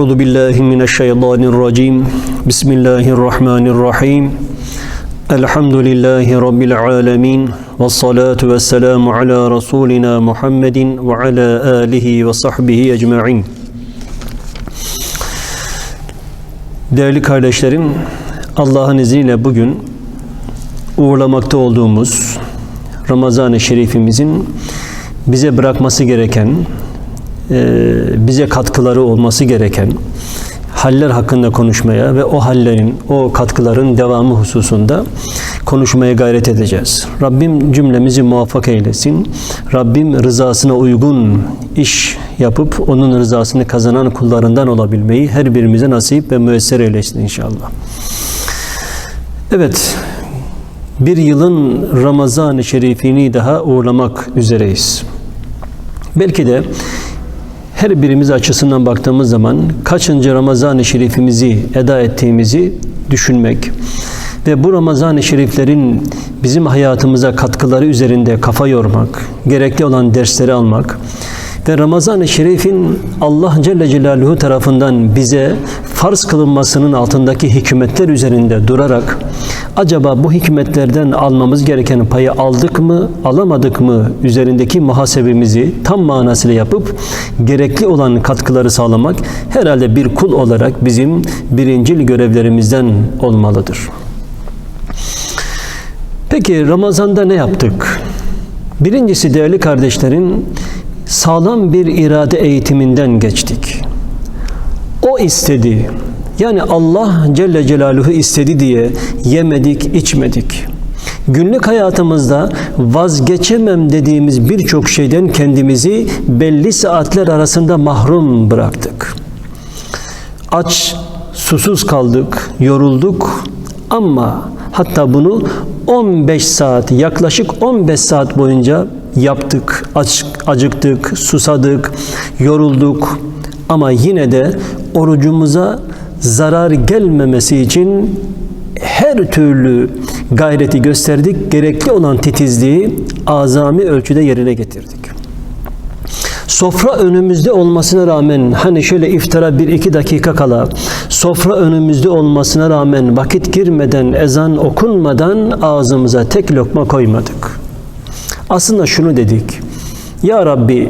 Euzu billahi mineşşeytanirracim. Bismillahirrahmanirrahim. Elhamdülillahi rabbil alamin. Ves salatu vesselamu ala rasulina Muhammedin ve ala alihi ve sahbihi ecmaîn. Değerli kardeşlerim, Allah'ın izniyle bugün uğurlamakta olduğumuz Ramazan-ı Şerifimizin bize bırakması gereken bize katkıları olması gereken haller hakkında konuşmaya ve o hallerin, o katkıların devamı hususunda konuşmaya gayret edeceğiz. Rabbim cümlemizi muvaffak eylesin. Rabbim rızasına uygun iş yapıp onun rızasını kazanan kullarından olabilmeyi her birimize nasip ve müesser eylesin inşallah. Evet, bir yılın Ramazan-ı Şerifini daha uğurlamak üzereyiz. Belki de her birimiz açısından baktığımız zaman kaçıncı Ramazan-ı Şerifimizi eda ettiğimizi düşünmek ve bu Ramazan-ı Şeriflerin bizim hayatımıza katkıları üzerinde kafa yormak, gerekli olan dersleri almak ve Ramazan-ı Şerif'in Allah Celle Celaluhu tarafından bize farz kılınmasının altındaki hikmetler üzerinde durarak acaba bu hikmetlerden almamız gereken payı aldık mı, alamadık mı üzerindeki muhasebemizi tam manasıyla yapıp gerekli olan katkıları sağlamak herhalde bir kul olarak bizim birincil görevlerimizden olmalıdır. Peki Ramazan'da ne yaptık? Birincisi değerli kardeşlerim, sağlam bir irade eğitiminden geçtik. O istedi. Yani Allah Celle Celaluhu istedi diye yemedik, içmedik. Günlük hayatımızda vazgeçemem dediğimiz birçok şeyden kendimizi belli saatler arasında mahrum bıraktık. Aç, susuz kaldık, yorulduk ama hatta bunu 15 saat, yaklaşık 15 saat boyunca yaptık, aç, acıktık, susadık, yorulduk ama yine de orucumuza zarar gelmemesi için her türlü gayreti gösterdik. Gerekli olan titizliği azami ölçüde yerine getirdik. Sofra önümüzde olmasına rağmen hani şöyle iftara bir iki dakika kala sofra önümüzde olmasına rağmen vakit girmeden ezan okunmadan ağzımıza tek lokma koymadık. Aslında şunu dedik. Ya Rabbi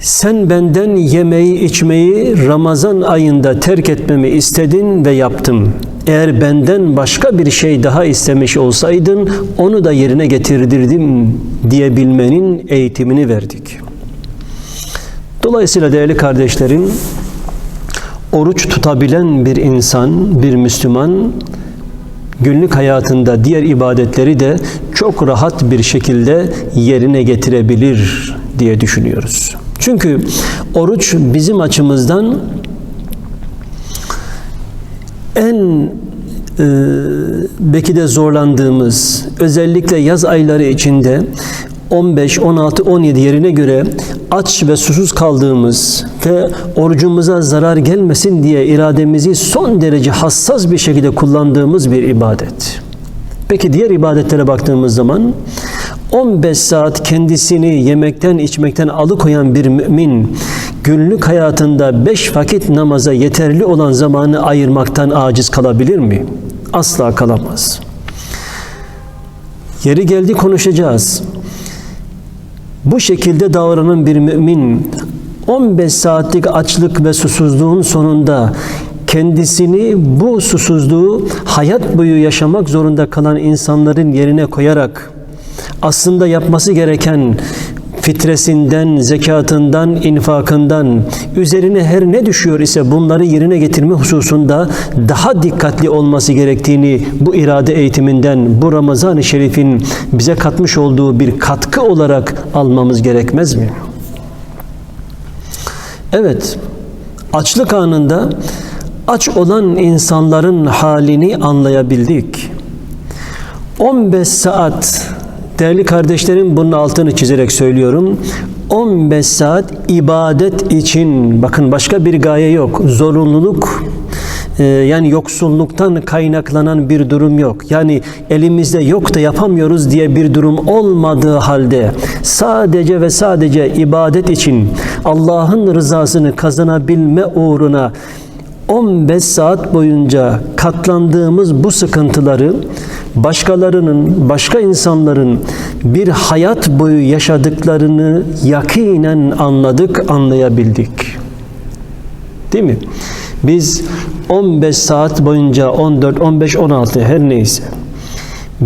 sen benden yemeği içmeyi Ramazan ayında terk etmemi istedin ve yaptım. Eğer benden başka bir şey daha istemiş olsaydın onu da yerine getirdirdim diyebilmenin eğitimini verdik. Dolayısıyla değerli kardeşlerim oruç tutabilen bir insan, bir Müslüman günlük hayatında diğer ibadetleri de çok rahat bir şekilde yerine getirebilir diye düşünüyoruz. Çünkü oruç bizim açımızdan en e, belki de zorlandığımız özellikle yaz ayları içinde 15, 16, 17 yerine göre aç ve susuz kaldığımız ve orucumuza zarar gelmesin diye irademizi son derece hassas bir şekilde kullandığımız bir ibadet. Peki diğer ibadetlere baktığımız zaman 15 saat kendisini yemekten içmekten alıkoyan bir mümin günlük hayatında 5 vakit namaza yeterli olan zamanı ayırmaktan aciz kalabilir mi? Asla kalamaz. Yeri geldi konuşacağız. Bu şekilde davranan bir mümin 15 saatlik açlık ve susuzluğun sonunda kendisini bu susuzluğu hayat boyu yaşamak zorunda kalan insanların yerine koyarak aslında yapması gereken fitresinden, zekatından, infakından, üzerine her ne düşüyor ise bunları yerine getirme hususunda daha dikkatli olması gerektiğini bu irade eğitiminden, bu Ramazan-ı Şerif'in bize katmış olduğu bir katkı olarak almamız gerekmez mi? Evet, açlık anında aç olan insanların halini anlayabildik. 15 saat Değerli kardeşlerim bunun altını çizerek söylüyorum. 15 saat ibadet için bakın başka bir gaye yok. Zorunluluk e, yani yoksulluktan kaynaklanan bir durum yok. Yani elimizde yok da yapamıyoruz diye bir durum olmadığı halde sadece ve sadece ibadet için Allah'ın rızasını kazanabilme uğruna 15 saat boyunca katlandığımız bu sıkıntıları başkalarının, başka insanların bir hayat boyu yaşadıklarını yakinen anladık, anlayabildik. Değil mi? Biz 15 saat boyunca 14, 15, 16 her neyse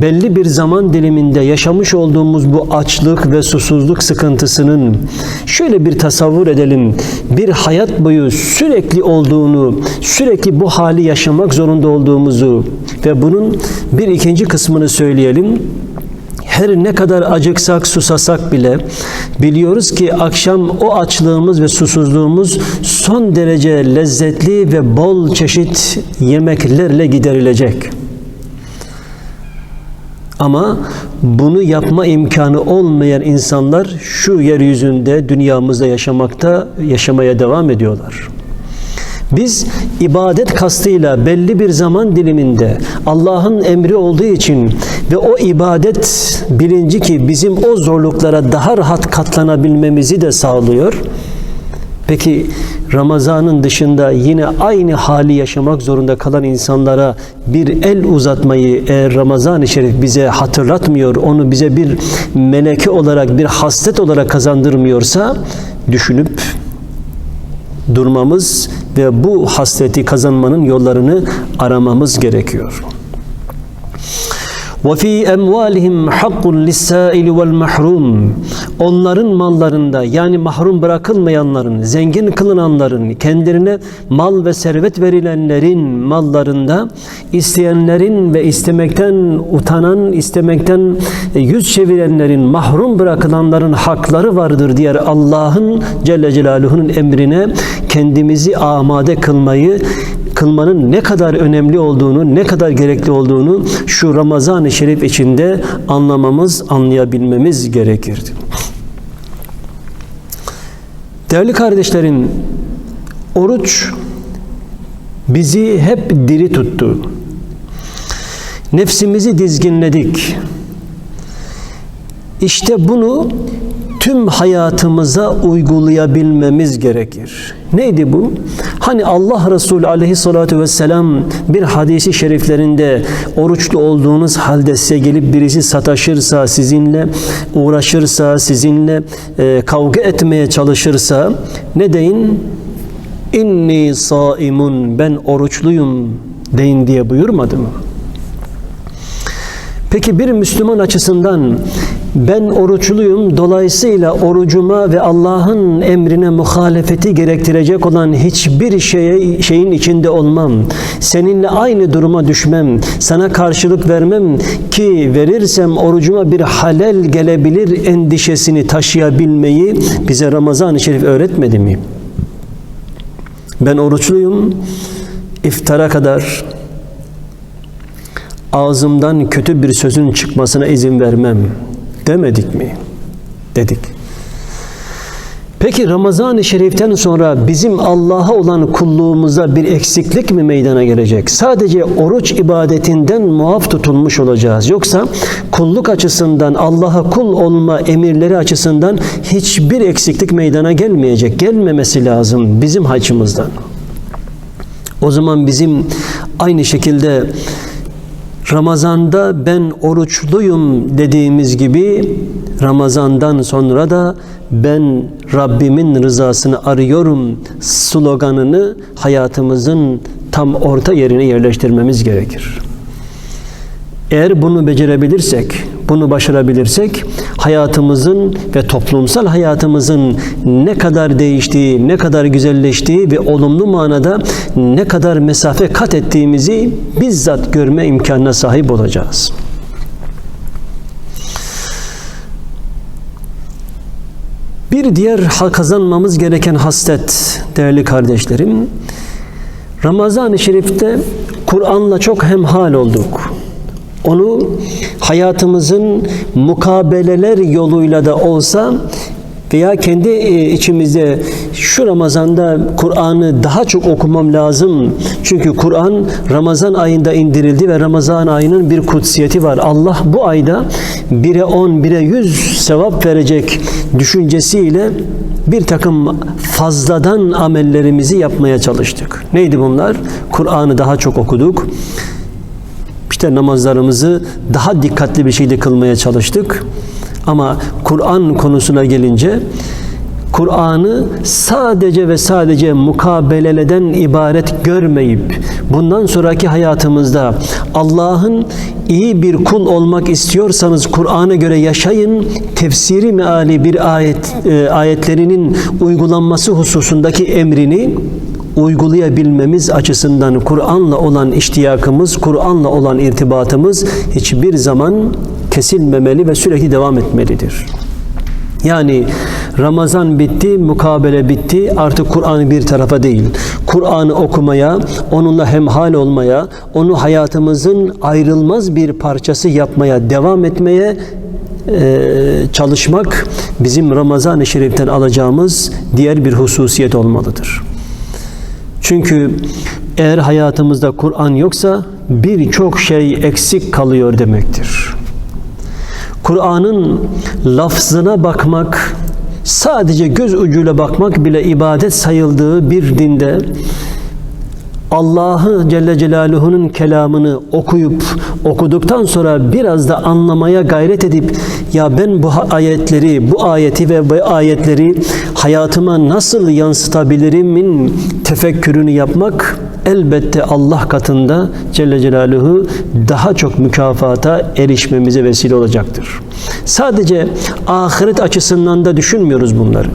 belli bir zaman diliminde yaşamış olduğumuz bu açlık ve susuzluk sıkıntısının şöyle bir tasavvur edelim. Bir hayat boyu sürekli olduğunu, sürekli bu hali yaşamak zorunda olduğumuzu ve bunun bir ikinci kısmını söyleyelim her ne kadar acıksak, susasak bile biliyoruz ki akşam o açlığımız ve susuzluğumuz son derece lezzetli ve bol çeşit yemeklerle giderilecek. Ama bunu yapma imkanı olmayan insanlar şu yeryüzünde, dünyamızda yaşamakta, yaşamaya devam ediyorlar. Biz ibadet kastıyla belli bir zaman diliminde Allah'ın emri olduğu için ve o ibadet bilinci ki bizim o zorluklara daha rahat katlanabilmemizi de sağlıyor. Peki Ramazan'ın dışında yine aynı hali yaşamak zorunda kalan insanlara bir el uzatmayı eğer Ramazan-ı Şerif bize hatırlatmıyor, onu bize bir meleke olarak, bir haslet olarak kazandırmıyorsa düşünüp durmamız ve bu hasreti kazanmanın yollarını aramamız gerekiyor. وَفِي اَمْوَالِهِمْ حَقٌّ لِلسَّائِلِ وَالْمَحْرُومِ Onların mallarında yani mahrum bırakılmayanların, zengin kılınanların, kendilerine mal ve servet verilenlerin mallarında isteyenlerin ve istemekten utanan, istemekten yüz çevirenlerin, mahrum bırakılanların hakları vardır diğer Allah'ın Celle Celaluhu'nun emrine kendimizi amade kılmayı kılmanın ne kadar önemli olduğunu, ne kadar gerekli olduğunu şu Ramazan-ı Şerif içinde anlamamız, anlayabilmemiz gerekirdi. Değerli kardeşlerim, oruç bizi hep diri tuttu. Nefsimizi dizginledik. İşte bunu tüm hayatımıza uygulayabilmemiz gerekir. Neydi bu? Hani Allah Resulü aleyhissalatü vesselam bir hadisi şeriflerinde oruçlu olduğunuz halde size gelip birisi sataşırsa, sizinle uğraşırsa, sizinle e, kavga etmeye çalışırsa ne deyin? İnni saimun ben oruçluyum deyin diye buyurmadı mı? Peki bir Müslüman açısından ben oruçluyum dolayısıyla orucuma ve Allah'ın emrine muhalefeti gerektirecek olan hiçbir şeye, şeyin içinde olmam. Seninle aynı duruma düşmem. Sana karşılık vermem ki verirsem orucuma bir halel gelebilir endişesini taşıyabilmeyi bize Ramazan-ı Şerif öğretmedi mi? Ben oruçluyum. iftara kadar ağzımdan kötü bir sözün çıkmasına izin vermem demedik mi? Dedik. Peki Ramazan-ı Şerif'ten sonra bizim Allah'a olan kulluğumuza bir eksiklik mi meydana gelecek? Sadece oruç ibadetinden muaf tutulmuş olacağız. Yoksa kulluk açısından Allah'a kul olma emirleri açısından hiçbir eksiklik meydana gelmeyecek. Gelmemesi lazım bizim haçımızdan. O zaman bizim aynı şekilde Ramazanda ben oruçluyum dediğimiz gibi Ramazandan sonra da ben Rabbimin rızasını arıyorum sloganını hayatımızın tam orta yerine yerleştirmemiz gerekir. Eğer bunu becerebilirsek, bunu başarabilirsek hayatımızın ve toplumsal hayatımızın ne kadar değiştiği, ne kadar güzelleştiği ve olumlu manada ne kadar mesafe kat ettiğimizi bizzat görme imkanına sahip olacağız. Bir diğer kazanmamız gereken haslet değerli kardeşlerim, Ramazan-ı Şerif'te Kur'an'la çok hemhal olduk. Onu hayatımızın mukabeleler yoluyla da olsa veya kendi e, içimizde şu Ramazan'da Kur'an'ı daha çok okumam lazım. Çünkü Kur'an Ramazan ayında indirildi ve Ramazan ayının bir kutsiyeti var. Allah bu ayda 1'e 10, 1'e 100 sevap verecek düşüncesiyle bir takım fazladan amellerimizi yapmaya çalıştık. Neydi bunlar? Kur'an'ı daha çok okuduk. İşte namazlarımızı daha dikkatli bir şekilde kılmaya çalıştık. Ama Kur'an konusuna gelince Kur'an'ı sadece ve sadece mukabeleleden ibaret görmeyip bundan sonraki hayatımızda Allah'ın iyi bir kul olmak istiyorsanız Kur'an'a göre yaşayın tefsiri meali bir ayet e, ayetlerinin uygulanması hususundaki emrini uygulayabilmemiz açısından Kur'an'la olan iştiyakımız, Kur'an'la olan irtibatımız hiçbir zaman kesilmemeli ve sürekli devam etmelidir. Yani Ramazan bitti, mukabele bitti. Artık Kur'an bir tarafa değil. Kur'an'ı okumaya, onunla hemhal olmaya, onu hayatımızın ayrılmaz bir parçası yapmaya devam etmeye e, çalışmak bizim Ramazan-ı Şerif'ten alacağımız diğer bir hususiyet olmalıdır. Çünkü eğer hayatımızda Kur'an yoksa birçok şey eksik kalıyor demektir. Kur'an'ın lafzına bakmak, sadece göz ucuyla bakmak bile ibadet sayıldığı bir dinde Allah'ı Celle Celaluhu'nun kelamını okuyup okuduktan sonra biraz da anlamaya gayret edip ya ben bu ayetleri, bu ayeti ve bu ayetleri hayatıma nasıl yansıtabilirimin tefekkürünü yapmak elbette Allah katında Celle Celaluhu daha çok mükafata erişmemize vesile olacaktır. Sadece ahiret açısından da düşünmüyoruz bunları.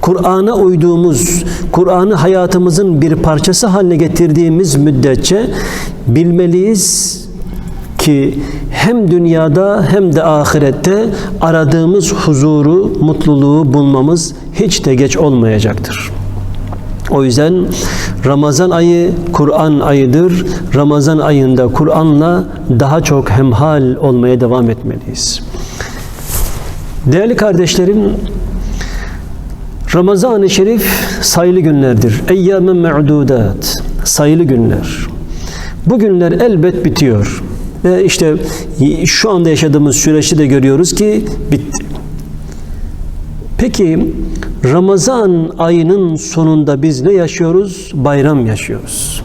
Kur'an'a uyduğumuz, Kur'an'ı hayatımızın bir parçası haline getirdiğimiz müddetçe bilmeliyiz ki hem dünyada hem de ahirette aradığımız huzuru, mutluluğu bulmamız hiç de geç olmayacaktır. O yüzden Ramazan ayı Kur'an ayıdır. Ramazan ayında Kur'an'la daha çok hemhal olmaya devam etmeliyiz. Değerli kardeşlerim, Ramazan-ı Şerif sayılı günlerdir. Eyyâmen me'dudat. Sayılı günler. Bu günler elbet bitiyor. Ve işte şu anda yaşadığımız süreçte de görüyoruz ki bitti. Peki Ramazan ayının sonunda biz ne yaşıyoruz? Bayram yaşıyoruz.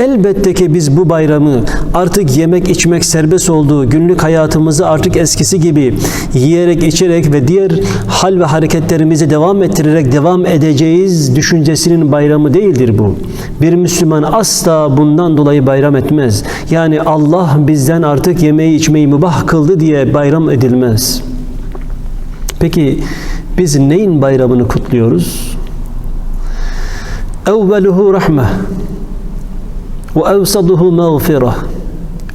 Elbette ki biz bu bayramı artık yemek içmek serbest olduğu günlük hayatımızı artık eskisi gibi yiyerek içerek ve diğer hal ve hareketlerimizi devam ettirerek devam edeceğiz düşüncesinin bayramı değildir bu. Bir Müslüman asla bundan dolayı bayram etmez. Yani Allah bizden artık yemeği içmeyi mübah kıldı diye bayram edilmez. Peki biz neyin bayramını kutluyoruz? Evveluhu rahme mağfire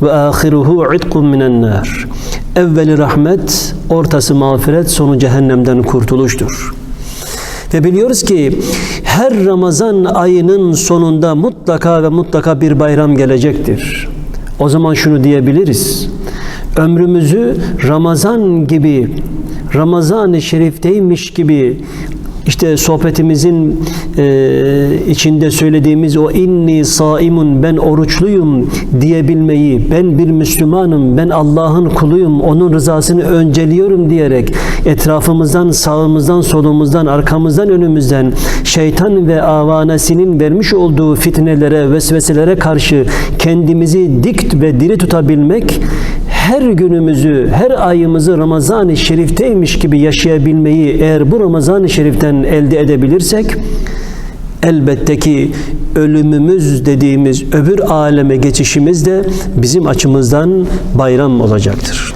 ve ahiruhu itqun minen nar. Evveli rahmet, ortası mağfiret, sonu cehennemden kurtuluştur. Ve biliyoruz ki her Ramazan ayının sonunda mutlaka ve mutlaka bir bayram gelecektir. O zaman şunu diyebiliriz. Ömrümüzü Ramazan gibi Ramazan-ı Şerif'teymiş gibi işte sohbetimizin e, içinde söylediğimiz o inni saimun ben oruçluyum diyebilmeyi, ben bir Müslümanım, ben Allah'ın kuluyum, onun rızasını önceliyorum diyerek etrafımızdan, sağımızdan, solumuzdan, arkamızdan, önümüzden şeytan ve avanesinin vermiş olduğu fitnelere, vesveselere karşı kendimizi dik ve diri tutabilmek her günümüzü, her ayımızı Ramazan-ı Şerif'teymiş gibi yaşayabilmeyi eğer bu Ramazan-ı Şerif'ten elde edebilirsek elbette ki ölümümüz dediğimiz öbür aleme geçişimiz de bizim açımızdan bayram olacaktır.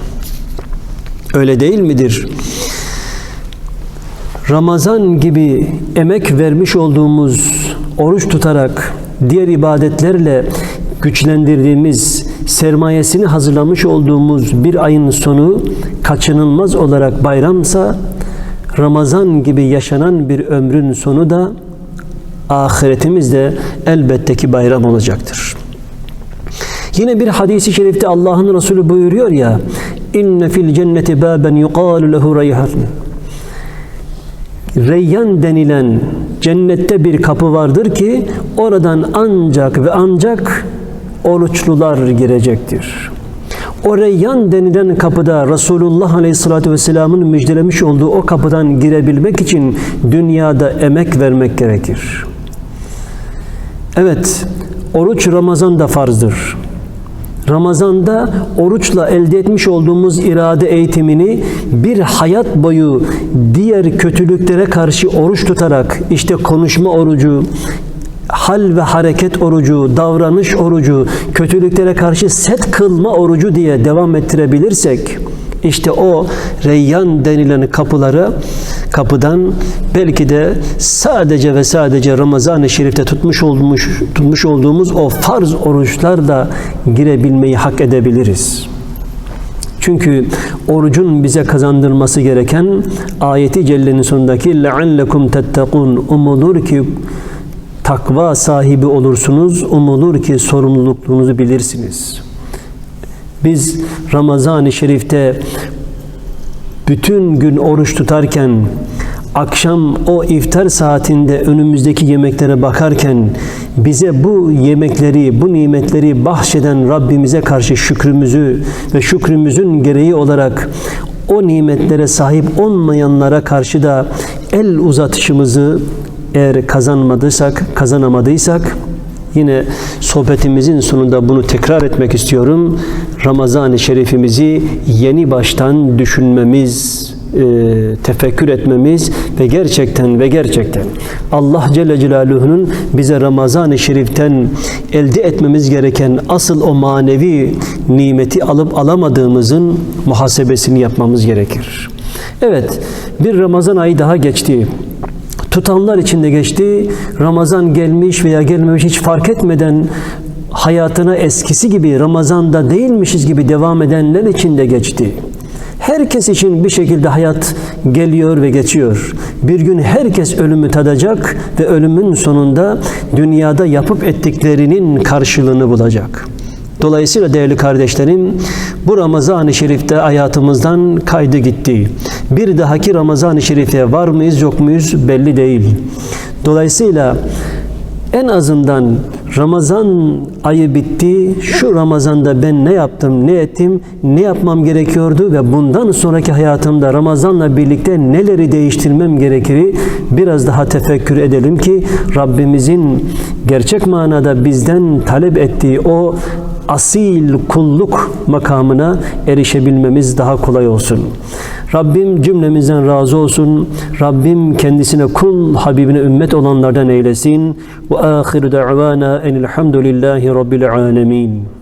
Öyle değil midir? Ramazan gibi emek vermiş olduğumuz oruç tutarak diğer ibadetlerle güçlendirdiğimiz, sermayesini hazırlamış olduğumuz bir ayın sonu kaçınılmaz olarak bayramsa, Ramazan gibi yaşanan bir ömrün sonu da ahiretimiz de elbette ki bayram olacaktır. Yine bir hadisi şerifte Allah'ın Resulü buyuruyor ya inne fil cenneti baben yuqalu lehu reyhan Reyyan denilen cennette bir kapı vardır ki oradan ancak ve ancak oruçlular girecektir. O Reyyan denilen kapıda Resulullah Aleyhisselatü Vesselam'ın müjdelemiş olduğu o kapıdan girebilmek için dünyada emek vermek gerekir. Evet, oruç Ramazan da farzdır. Ramazanda oruçla elde etmiş olduğumuz irade eğitimini bir hayat boyu diğer kötülüklere karşı oruç tutarak işte konuşma orucu, hal ve hareket orucu, davranış orucu, kötülüklere karşı set kılma orucu diye devam ettirebilirsek işte o reyyan denilen kapıları kapıdan belki de sadece ve sadece Ramazan-ı Şerif'te tutmuş olmuş tutmuş olduğumuz o farz oruçlarla girebilmeyi hak edebiliriz. Çünkü orucun bize kazandırması gereken ayeti cellenin sonundaki leallekum tettekun umulur ki takva sahibi olursunuz, umulur ki sorumluluklarınızı bilirsiniz. Biz Ramazan-ı Şerif'te bütün gün oruç tutarken akşam o iftar saatinde önümüzdeki yemeklere bakarken bize bu yemekleri, bu nimetleri bahşeden Rabbimize karşı şükrümüzü ve şükrümüzün gereği olarak o nimetlere sahip olmayanlara karşı da el uzatışımızı eğer kazanmadıysak, kazanamadıysak yine sohbetimizin sonunda bunu tekrar etmek istiyorum. Ramazan-ı Şerifimizi yeni baştan düşünmemiz, e, tefekkür etmemiz ve gerçekten ve gerçekten Allah Celle Celaluhu'nun bize Ramazan-ı Şerif'ten elde etmemiz gereken asıl o manevi nimeti alıp alamadığımızın muhasebesini yapmamız gerekir. Evet, bir Ramazan ayı daha geçti. Tutanlar içinde geçti. Ramazan gelmiş veya gelmemiş hiç fark etmeden hayatına eskisi gibi Ramazan'da değilmişiz gibi devam edenler içinde geçti. Herkes için bir şekilde hayat geliyor ve geçiyor. Bir gün herkes ölümü tadacak ve ölümün sonunda dünyada yapıp ettiklerinin karşılığını bulacak. Dolayısıyla değerli kardeşlerim bu Ramazan-ı Şerif'te hayatımızdan kaydı gitti. Bir dahaki Ramazan-ı Şerif'e var mıyız yok muyuz belli değil. Dolayısıyla en azından Ramazan ayı bitti. Şu Ramazanda ben ne yaptım, ne ettim, ne yapmam gerekiyordu ve bundan sonraki hayatımda Ramazanla birlikte neleri değiştirmem gerekir biraz daha tefekkür edelim ki Rabbimizin gerçek manada bizden talep ettiği o asil kulluk makamına erişebilmemiz daha kolay olsun. Rabbim cümlemizden razı olsun. Rabbim kendisine kul, Habibine ümmet olanlardan eylesin. Ve ahiru da'vana enilhamdülillahi rabbil alemin.